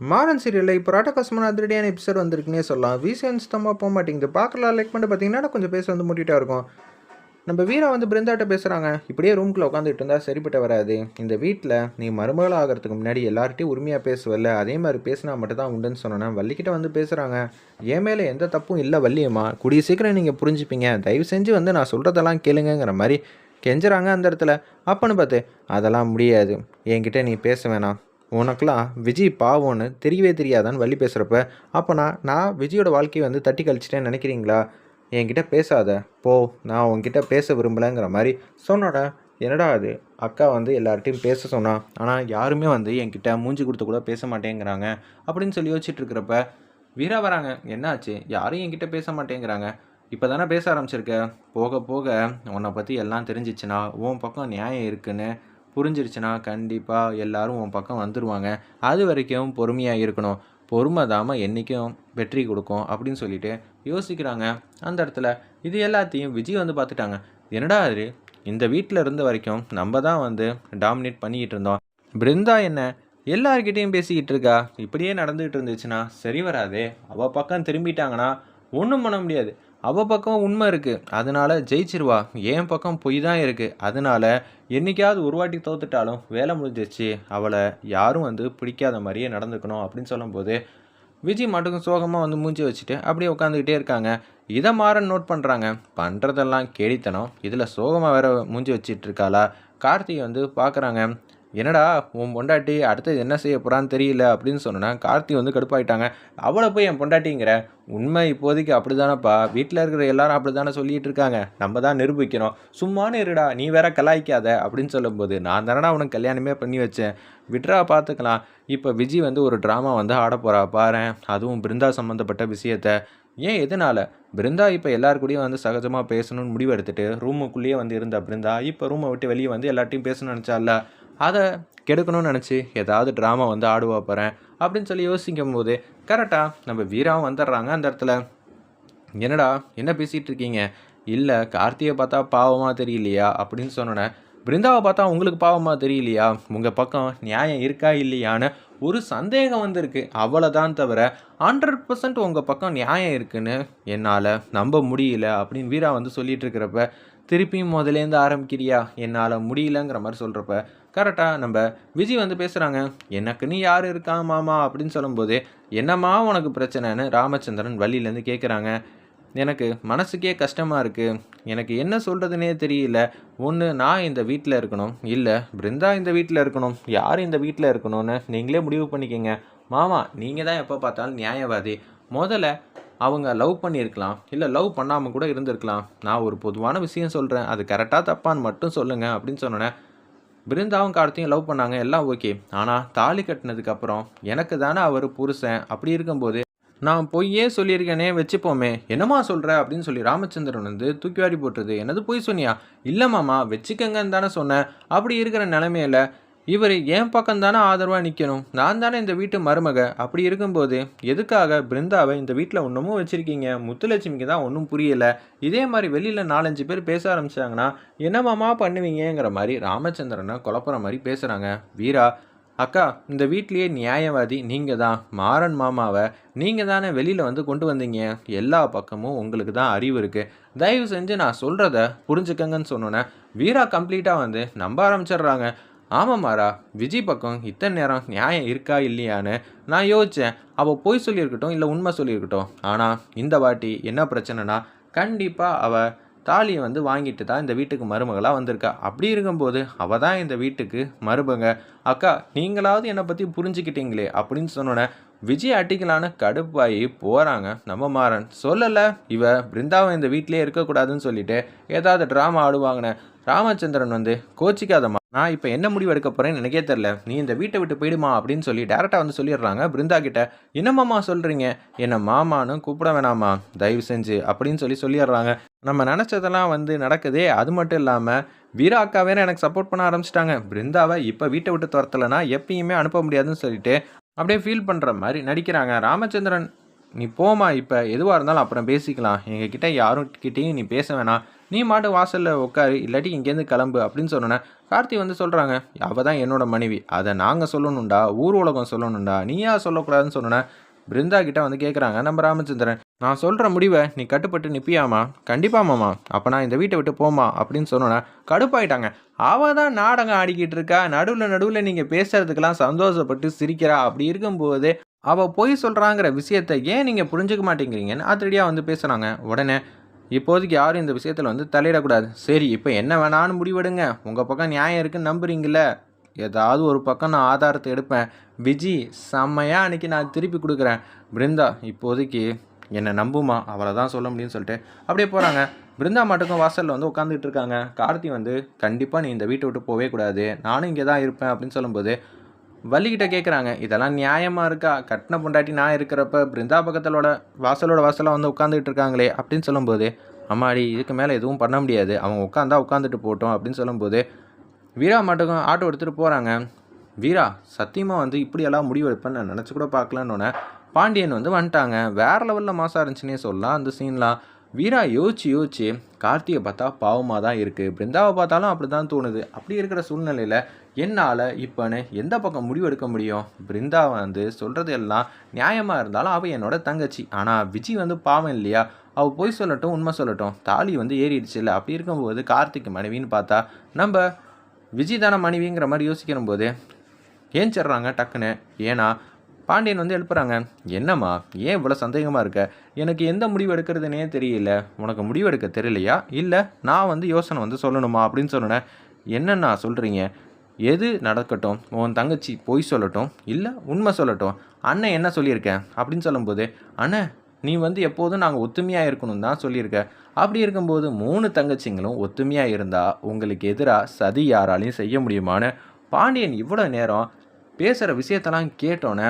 மாறன் சீரியலில் இப்போ ராட்டகாசமான அதிரடியான எபிசோட் வந்திருக்குன்னே சொல்லலாம். வீசன் சுத்தமாக போக மாட்டேங்குது. பார்க்கலாம் லைக் பண்ணிட்டு பார்த்தீங்கன்னா கொஞ்சம் பேச வந்து மூட்டிகிட்டா இருக்கும். நம்ம வீரா வந்து பிருந்தாட்ட பேசுகிறாங்க இப்படியே ரூம்குள்ளே உட்காந்துட்டு இருந்தால் சரிப்பட்டு வராது. இந்த வீட்டில் நீ மருமகள் ஆகிறதுக்கு முன்னாடி எல்லார்ட்டையும் உரிமையாக பேசுவல்ல. அதே மாதிரி பேசினா மட்டும் தான் உண்டுன்னு சொன்னேன் வள்ளிக்கிட்ட வந்து பேசுகிறாங்க என் மேலே எந்த தப்பும் இல்லை வள்ளியம்மா. கூடிய சீக்கிரம் நீங்கள் புரிஞ்சுப்பீங்க. தயவு செஞ்சு வந்து நான் சொல்கிறதெல்லாம் கேளுங்கங்கிற மாதிரி கெஞ்சுறாங்க அந்த இடத்துல. அப்பன்னு பார்த்து அதெல்லாம் முடியாது. என்கிட்ட நீ பேச வேணாம். உனக்குலாம் விஜய் பாவம்னு தெரியவே தெரியாதான்னு வள்ளி பேசுகிறப்ப அப்போனா நான் விஜயோட வாழ்க்கையை வந்து தட்டி கழிச்சிட்டேன்னு நினைக்கிறீங்களா? என்கிட்ட பேசாத. போ நான் உன்கிட்ட பேச விரும்பலைங்கிற மாதிரி சொன்னோட என்னடா அது? அக்கா வந்து எல்லார்ட்டையும் பேச சொன்னா ஆனால் யாருமே வந்து என்கிட்ட மூஞ்சி கொடுத்து கூட பேச மாட்டேங்கிறாங்க அப்படின்னு சொல்லி யோசிச்சுட்டு இருக்கிறப்ப வீரா வராங்க. என்னாச்சு? யாரும் என்கிட்ட பேச மாட்டேங்கிறாங்க. இப்போ தானே பேச ஆரம்பிச்சிருக்க? போக போக உன்னை பற்றி எல்லாம் தெரிஞ்சிச்சுன்னா உன் பக்கம் நியாயம் இருக்குன்னு புரிஞ்சிருச்சுன்னா கண்டிப்பாக எல்லாரும் உன் பக்கம் வந்துடுவாங்க அது வரைக்கும் பொறுமையாக இருக்கணும். பொறுமை தாம என்றைக்கும் வெற்றி கொடுக்கும் அப்படின்னு சொல்லிட்டு யோசிக்கிறாங்க. அந்த இடத்துல இது எல்லாத்தையும் விஜய் வந்து பார்த்துட்டாங்க. என்னடா அது இந்த வீட்டில் இருந்த வரைக்கும் நம்ம தான் வந்து டாமினேட் பண்ணிக்கிட்டு இருந்தோம். பிருந்தா என்ன? எல்லார்கிட்டேயும் பேசிக்கிட்டு இருக்கா? இப்படியே நடந்துகிட்டு இருந்துச்சுன்னா சரி வராதே. அவள் பக்கம் திரும்பிட்டாங்கன்னா ஒன்றும் பண்ண முடியாது. அவள் பக்கம் உண்மை இருக்குது அதனால ஜெயிச்சிருவா. என் பக்கம் பொய் தான் இருக்குது அதனால என்னைக்காவது ஒரு வாட்டி தோத்துட்டாலும் வேலை முடிஞ்சிச்சு அவளை யாரும் வந்து பிடிக்காத மாதிரியே நடந்துக்கணும் அப்படின்னு சொல்லும்போது விஜய் மட்டுக்கும் சோகமாக வந்து மூஞ்சி வச்சுட்டு அப்படியே உட்காந்துக்கிட்டே இருக்காங்க. இதை மாற நோட் பண்ணுறாங்க பண்ணுறதெல்லாம் கேடித்தனம் இதில் சோகமாக வேற மூஞ்சி வச்சிட்டு இருக்காளா? கார்த்திகை வந்து பார்க்குறாங்க என்னடா உன் பொண்டாட்டி அடுத்தது என்ன செய்ய போகிறான்னு தெரியல அப்படின்னு சொன்னோன்னா கார்த்தி வந்து கடுப்பாயிட்டாங்க. அவளை போய் என் பொண்டாட்டிங்கிற? உண்மை இப்போதைக்கு அப்படி தானேப்பா வீட்டில் இருக்கிற எல்லாரும் அப்படி தானே சொல்லிட்டு இருக்காங்க. நம்ம தான் நிரூபிக்கணும் சும்மானு இருடா நீ வேற கலாய்க்காத. அப்படின்னு சொல்லும்போது நான் தானடா உனக்கு கல்யாணமே பண்ணி வச்சேன். விட்ரா பார்த்துக்கலாம் இப்போ விஜய் வந்து ஒரு ட்ராமா வந்து ஆட போகிறா பாரேன். அதுவும் பிருந்தா சம்மந்தப்பட்ட விஷயத்த. ஏன் எதனால்? பிருந்தா இப்போ எல்லார் கூடயும் வந்து சகஜமாக பேசணும்னு முடிவு ரூமுக்குள்ளேயே வந்து இருந்த பிருந்தா இப்போ ரூமை விட்டு வெளியே வந்து எல்லார்ட்டையும் பேசணும்னு நினச்சால அதை கெடுக்கணும்னு நினச்சி ஏதாவது ட்ராமா வந்து ஆடுவா போகிறேன் அப்படின்னு சொல்லி யோசிக்கும் போது கரெக்டாக நம்ம வீராவும் வந்துடுறாங்க அந்த இடத்துல. என்னடா என்ன பேசிகிட்டு இருக்கீங்க? இல்லை கார்த்தியை பார்த்தா பாவமாக தெரியலையா? அப்படின்னு சொன்னோன்னே பிருந்தாவை பார்த்தா உங்களுக்கு பாவமாக தெரியலையா? உங்கள் பக்கம் நியாயம் இருக்கா இல்லையான்னு ஒரு சந்தேகம் வந்திருக்கு. அவ்வளோதான் தவிர ஹண்ட்ரட் பர்சன்ட் உங்கள் பக்கம் நியாயம் இருக்குன்னு என்னால் நம்ப முடியல அப்படின்னு வீரா வந்து சொல்லிகிட்ருக்கிறப்ப திருப்பியும் முதலேருந்து ஆரம்பிக்கிறியா? என்னால் முடியலங்கிற மாதிரி சொல்கிறப்ப கரெக்டாக நம்ம விஜய் வந்து பேசுகிறாங்க எனக்குன்னு யார் இருக்கா மாமா? அப்படின்னு சொல்லும்போது என்னம்மா உனக்கு பிரச்சனைன்னு ராமச்சந்திரன் வழியிலேருந்து கேட்குறாங்க எனக்கு மனசுக்கே கஷ்டமாக இருக்குது எனக்கு என்ன சொல்கிறதுனே தெரியல. ஒன்று நான் இந்த வீட்டில் இருக்கணும். இல்லை பிருந்தா இந்த வீட்டில் இருக்கணும். யார் இந்த வீட்டில் இருக்கணும்னு நீங்களே முடிவு பண்ணிக்கங்க. மாமா நீங்கள் தான் எப்போ பார்த்தாலும் நியாயவாதி. முதல்ல அவங்க லவ் பண்ணியிருக்கலாம். இல்லை லவ் பண்ணாமல் கூட இருந்திருக்கலாம். நான் ஒரு பொதுவான விஷயம் சொல்கிறேன் அது கரெக்டாக தப்பான்னு மட்டும் சொல்லுங்கள் அப்படின்னு சொன்னோன்னே பிருந்தாவும் கார்த்தியும் லவ் பண்ணாங்க. எல்லாம் ஓகே. ஆனால் தாலி கட்டினதுக்கப்புறம் எனக்கு தானே அவர் புருஷன். அப்படி இருக்கும்போது நான் பொய்யே சொல்லியிருக்கேனே வச்சுப்போமே. என்னம்மா சொல்கிற அப்படின்னு சொல்லி ராமச்சந்திரன் வந்து தூக்கி வாரி போட்டுருது. என்னது பொய் சொன்னியா? இல்லை மாமா வச்சுக்கங்கன்னு தானே சொன்னேன். அப்படி இருக்கிற நிலமையில இவர் என் பக்கம் தானே ஆதரவாக நிற்கணும் நான் தானே இந்த வீட்டு மருமக. அப்படி இருக்கும்போது எதுக்காக பிருந்தாவை இந்த வீட்டில் ஒன்றுமும் வச்சுருக்கீங்க? முத்துலட்சுமிக்கு தான் ஒன்றும் புரியலை. இதே மாதிரி வெளியில் நாலஞ்சு பேர் பேச ஆரம்பிச்சாங்கன்னா என்னமாமா பண்ணுவீங்கங்கிற மாதிரி ராமச்சந்திரனை குழப்புற மாதிரி பேசுகிறாங்க வீரா அக்கா இந்த வீட்லேயே நியாயவாதி நீங்கள் தான் மாறன் மாமாவை நீங்கள் தானே வெளியில் வந்து கொண்டு வந்தீங்க? எல்லா பக்கமும் உங்களுக்கு தான் அறிவு இருக்குது தயவு செஞ்சு நான் சொல்கிறத புரிஞ்சுக்கங்கன்னு சொன்னோன்னே வீரா கம்ப்ளீட்டாக வந்து நம்ப ஆரம்பிச்சிடுறாங்க. ஆமாம் மாறா விஜய் பக்கம் இத்தனை நேரம் நியாயம் இருக்கா இல்லையான்னு நான் யோசித்தேன் அவள் பொய் சொல்லியிருக்கட்டும் இல்லை உண்மை சொல்லியிருக்கட்டும். ஆனால் இந்த வாட்டி என்ன பிரச்சனைனா கண்டிப்பாக அவள் தாலியை வந்து வாங்கிட்டு தான் இந்த வீட்டுக்கு மருமகளாக வந்திருக்கா. அப்படி இருக்கும்போது அவள் தான் இந்த வீட்டுக்கு மருமங்க அக்கா நீங்களாவது என்னை பற்றி புரிஞ்சுக்கிட்டீங்களே அப்படின்னு சொன்னோன்னே விஜய் அட்டிக்கலான்னு கடுப்பாகி போகிறாங்க நம்ம மாறன். சொல்லலை இவ பிருந்தாவன் இந்த வீட்டிலே இருக்கக்கூடாதுன்னு சொல்லிட்டு ஏதாவது ட்ராமா ஆடுவாங்கன்னு. ராமச்சந்திரன் வந்து கோச்சிக்காதம்மா நான் இப்போ என்ன முடிவு எடுக்க போகிறேன்னு எனக்கே தெரில நீ இந்த வீட்டை விட்டு போயிடுமா அப்படின்னு சொல்லி டேரெக்டாக வந்து சொல்லிடுறாங்க. பிருந்தா கிட்ட என்னம்மாமா சொல்கிறீங்க என்ன மாமான்னு கூப்பிட வேணாமா? தயவு செஞ்சு அப்படின்னு சொல்லி சொல்லிடுறாங்க. நம்ம நினச்சதெல்லாம் வந்து நடக்குதே. அது மட்டும் இல்லாமல் வீரா அக்கா வேற எனக்கு சப்போர்ட் பண்ண ஆரம்பிச்சிட்டாங்க. பிருந்தாவை இப்போ வீட்டை விட்டு துரத்தலைன்னா எப்பயுமே அனுப்ப முடியாதுன்னு சொல்லிட்டு அப்படியே ஃபீல் பண்ணுற மாதிரி நடிக்கிறாங்க. ராமச்சந்திரன் நீ போமா இப்போ. எதுவாக இருந்தாலும் அப்புறம் பேசிக்கலாம். எங்ககிட்ட யாரும் கிட்டேயும் நீ பேச வேணாம். நீ மாட்டு வாசலில் உட்காரு. இல்லாட்டி இங்கேருந்து கிளம்பு அப்படின்னு சொன்னேன் கார்த்தி வந்து சொல்கிறாங்க அவள் தான் என்னோட மனைவி. அதை நாங்கள் சொல்லணுண்டா ஊர் உலகம் சொல்லணும்டா. நீயா சொல்லக்கூடாதுன்னு சொன்னேன் பிருந்தா கிட்ட வந்து கேட்குறாங்க நம்ம ராமச்சந்திரன். நான் சொல்கிற முடிவை நீ கட்டுப்பட்டு நிற்பியாமா கண்டிப்பா மாமா. அப்போ நான் இந்த வீட்டை விட்டு போமா அப்படின்னு சொன்னோன்னே கடுப்பாயிட்டாங்க. அவள் தான் நாடகம் ஆடிக்கிட்டு இருக்கா. நடுவில் நடுவில் நீங்கள் பேசுறதுக்கெல்லாம் சந்தோஷப்பட்டு சிரிக்கிறா. அப்படி இருக்கும்போது அவள் பொய் சொல்கிறாங்கிற விஷயத்தை ஏன் நீங்கள் புரிஞ்சுக்க மாட்டேங்கிறீங்கன்னு அதிரடியாக வந்து பேசுகிறாங்க உடனே இப்போதைக்கு யாரும் இந்த விஷயத்தில் வந்து தலையிடக்கூடாது. சரி இப்போ என்ன வேணாலும் முடிவெடுங்க. உங்கள் பக்கம் நியாயம் இருக்குன்னு நம்புறீங்களே ஏதாவது ஒரு பக்கம் நான் ஆதாரத்தை எடுப்பேன். விஜி செம்மையாக அன்றைக்கி நான் திருப்பி கொடுக்குறேன். பிருந்தா இப்போதைக்கு என்னை நம்புமா? அவளை தான் சொல்ல முடியும்னு சொல்லிட்டு அப்படியே போகிறாங்க பிருந்தா மட்டுக்கும் வாசலில் வந்து உட்காந்துட்டு இருக்காங்க. கார்த்தி வந்து கண்டிப்பாக நீ இந்த வீட்டை விட்டு போகவே கூடாது. நானும் இங்கே தான் இருப்பேன் அப்படின்னு சொல்லும்போது வள்ளிக்கிட்ட கேட்குறாங்க இதெல்லாம் நியாயமாக இருக்கா? கட்டின பொண்டாட்டி நான் இருக்கிறப்ப பிருந்தா பக்கத்தலோட வாசலோட வாசலாக வந்து உட்காந்துக்கிட்டு இருக்காங்களே? அப்படின்னு சொல்லும்போது அம்மாடி இதுக்கு மேலே எதுவும் பண்ண முடியாது. அவங்க உட்காந்தா உட்காந்துட்டு போட்டோம் அப்படின்னு சொல்லும்போது வீரா மட்டும் ஆட்டோ எடுத்துகிட்டு போகிறாங்க வீரா சத்தியமாக வந்து இப்படியெல்லாம் முடிவு எடுப்பேன்னு நான் நினச்சி கூட பார்க்கலான்னு பாண்டியன் வந்து வந்துட்டாங்க. வேறு லெவலில் மாசாக இருந்துச்சுன்னே சொல்லலாம் அந்த சீன்லாம் வீரா யோசிச்சு யோசிச்சு கார்த்தியை பார்த்தா பாவமாக தான் இருக்குது பிருந்தாவை பார்த்தாலும் அப்படி தான் தோணுது. அப்படி இருக்கிற சூழ்நிலையில் என்னால் இப்போன்னு எந்த பக்கம் முடிவு எடுக்க முடியும்? பிருந்தா வந்து சொல்கிறது எல்லாம் நியாயமாக இருந்தாலும் அவள் என்னோட தங்கச்சி. ஆனால் விஜய் வந்து பாவம் இல்லையா? அவள் பொய் சொல்லட்டும் உண்மை சொல்லட்டும். தாலி வந்து ஏறிடுச்சு இல்லை. அப்படி இருக்கும்போது கார்த்திக் மனைவின்னு பார்த்தா நம்ம விஜய் தானே மனைவிங்கிற மாதிரி யோசிக்கிற போது ஏஞ்சிடுறாங்க டக்குன்னு? ஏன்னா பாண்டியன் வந்து எழுப்புறாங்க என்னம்மா ஏன் இவ்வளோ சந்தேகமாக இருக்க? எனக்கு எந்த முடிவு எடுக்கிறதுனே தெரியல. உனக்கு முடிவு எடுக்க தெரியலையா? இல்லை நான் வந்து யோசனை வந்து சொல்லணுமா? அப்படின்னு சொன்னேன் என்னண்ணா சொல்கிறீங்க எது நடக்கட்டும்? உன் தங்கச்சி பொய் சொல்லட்டும் இல்லை உண்மை சொல்லட்டும். அண்ணன் என்ன சொல்லியிருக்கேன் அப்படின்னு சொல்லும்போது அண்ணன் நீ வந்து எப்போதும் நாங்கள் ஒத்துமையாக இருக்கணும் தான் சொல்லியிருக்க. அப்படி இருக்கும்போது மூணு தங்கச்சிங்களும் ஒத்துமையாக இருந்தால் உங்களுக்கு எதிராக சதி யாராலையும் செய்ய முடியுமான்னு? பாண்டியன் இவ்வளோ நேரம் பேசுகிற விஷயத்தெல்லாம் கேட்டோன்னே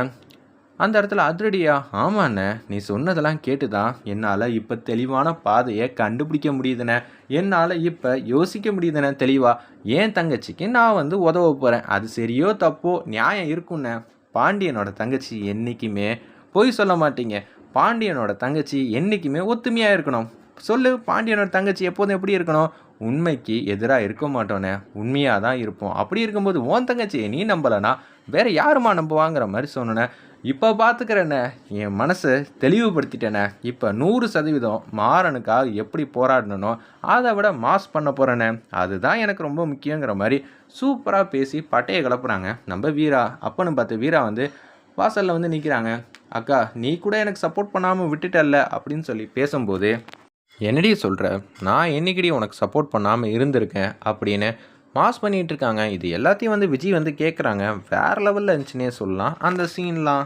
அந்த இடத்துல அதிரடியா ஆமாண்ணே நீ சொன்னதெல்லாம் கேட்டு தான் என்னால் இப்போ தெளிவான பாதையை கண்டுபிடிக்க முடியுதுண்ணே. என்னால் இப்போ யோசிக்க முடியுதுண்ணே தெளிவா. ஏன் தங்கச்சிக்கு நான் வந்து உதவ போகிறேன் அது சரியோ தப்போ? நியாயம் இருக்குண்ணே பாண்டியனோட தங்கச்சி என்றைக்குமே பொய் சொல்ல மாட்டீங்க. பாண்டியனோட தங்கச்சி என்றைக்குமே ஒத்துமையாக இருக்கணும். சொல்லு பாண்டியனோட தங்கச்சி எப்போதும் எப்படி இருக்கணும்? உண்மைக்கு எதிராக இருக்க மாட்டோன்னே உண்மையாக தான் இருப்போம். அப்படி இருக்கும்போது உன் தங்கச்சியை நீ நம்பலைன்னா வேறு யாருமா நம்புவாங்கிற மாதிரி சொன்னேன் இப்போ பார்த்துக்கிறேண்ணே என் மனசை தெளிவுபடுத்திட்டேனே. இப்போ நூறு சதவீதம் மாறனுக்காக எப்படி போராடணும் அதை விட மாஸ் பண்ண போகிறேண்ணே அதுதான் எனக்கு ரொம்ப முக்கியங்கிற மாதிரி சூப்பராக பேசி பட்டையை கிளப்புறாங்க. நம்ம வீரா. அப்பன்னு பார்த்து வீரா வந்து வாசலில் வந்து நிற்கிறாங்க அக்கா நீ கூட எனக்கு சப்போர்ட் பண்ணாமல் விட்டுட்டல்ல? அப்படின்னு சொல்லி பேசும்போது என்னடி சொல்கிற நான் என்னைக்கடி உனக்கு சப்போர்ட் பண்ணாமல் இருந்திருக்கேன்? அப்படின்னு மாஸ் பண்ணிகிட்டு இருக்காங்க இது எல்லாத்தையும் வந்து விஜய் வந்து கேட்குறாங்க. வேறு லெவலில் இருந்துச்சுன்னே சொல்லலாம். அந்த சீன்லாம்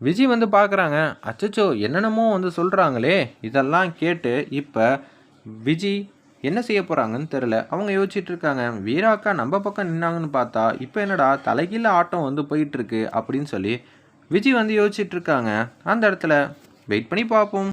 விஜய் வந்து பார்க்குறாங்க. அச்சச்சோ என்னென்னமோ வந்து சொல்கிறாங்களே இதெல்லாம் கேட்டு இப்போ விஜய் என்ன செய்ய போகிறாங்கன்னு தெரில அவங்க யோசிச்சுட்டு இருக்காங்க வீராக்கா நம்ம பக்கம் நின்னாங்கன்னு பார்த்தா இப்போ என்னடா தலைகீழ ஆட்டம் வந்து போயிட்டுருக்கு அப்படின்னு சொல்லி விஜய் வந்து யோசிச்சுட்டு இருக்காங்க அந்த இடத்துல வெயிட் பண்ணி பார்ப்போம்.